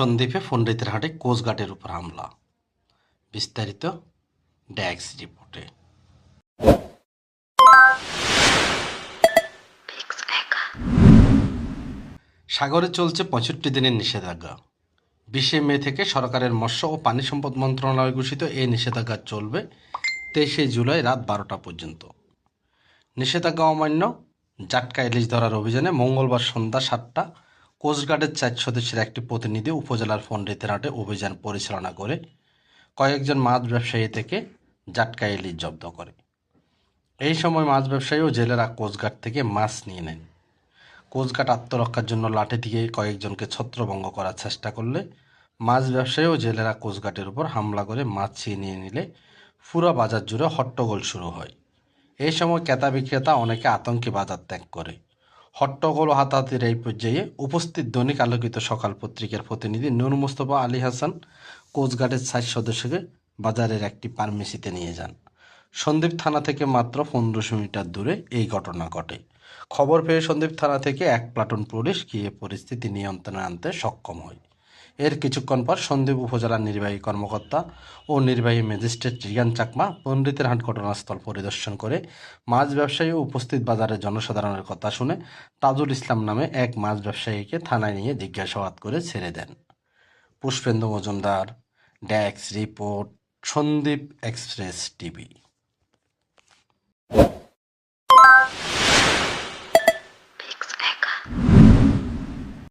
সন্দ্বীপে পণ্ডিতের হাটে কোস্টগার্ডের উপর হামলা। বিস্তারিত ড্যাক্স রিপোর্টে। সাগরে চলছে পঁয়ষট্টি দিনের নিষেধাজ্ঞা। বিশে মে থেকে সরকারের মৎস্য ও পানি সম্পদ মন্ত্রণালয় ঘোষিত এই নিষেধাজ্ঞা চলবে তেইশে জুলাই রাত বারোটা পর্যন্ত। নিষেধাজ্ঞা অমান্য জাটকা ইলিশ ধরার অভিযানে মঙ্গলবার সন্ধ্যা সাতটা কোস্টগার্ডের চার সদস্যের একটি প্রতিনিধি উপজেলার হাটে অভিযান পরিচালনা করে কয়েকজন মাছ ব্যবসায়ী থেকে জাটকা ইলিশ জব্দ করে। এই সময় মাছ ব্যবসায়ী ও জেলেরা কোস্টগার্ড থেকে মাছ নিয়ে নেন। কোস্টগার্ড আত্মরক্ষার জন্য লাঠি দিয়ে কয়েকজনকে ছত্রভঙ্গ করার চেষ্টা করলে মাছ ব্যবসায়ী ও জেলেরা কোস্টগার্ডের উপর হামলা করে মাছ ছিনিয়ে নিলে পুরো বাজার জুড়ে হট্টগোল শুরু হয়। এই সময় ক্রেতা বিক্রেতা অনেকে আতঙ্কে বাজার ত্যাগ করে। হট্টগোল ও হাতাহাতির এই পর্যায়ে উপস্থিত দৈনিক আলোকিত সকাল পত্রিকার প্রতিনিধি নূর মুস্তফা আলী হাসান কোস্টগার্ডের সাত সদস্যকে বাজারের একটি ফার্মেসিতে নিয়ে যান। সন্দীপ থানা থেকে মাত্র পনেরোশো মিটার দূরে এই ঘটনা ঘটে। খবর পেয়ে সন্দীপ থানা থেকে এক প্লাটুন পুলিশ গিয়ে পরিস্থিতি নিয়ন্ত্রণে আনতে সক্ষম হয়। এর কিছুক্ষণ পর সন্দ্বীপ উপজেলার নির্বাহী কর্মকর্তা ও নির্বাহী ম্যাজিস্ট্রেট রিয়ান চাকমা পণ্ডিতের হাট ঘটনাস্থল পরিদর্শন করে মাছ ব্যবসায়ী উপস্থিত বাজারের জনসাধারণের কথা শুনে তাজুল ইসলাম নামে এক মাছ ব্যবসায়ীকে থানায় নিয়ে জিজ্ঞাসাবাদ করে ছেড়ে দেন। পুষ্পেন্দু মজুমদার, ড্যাক্স রিপোর্ট, সন্দীপ এক্সপ্রেস টিভি।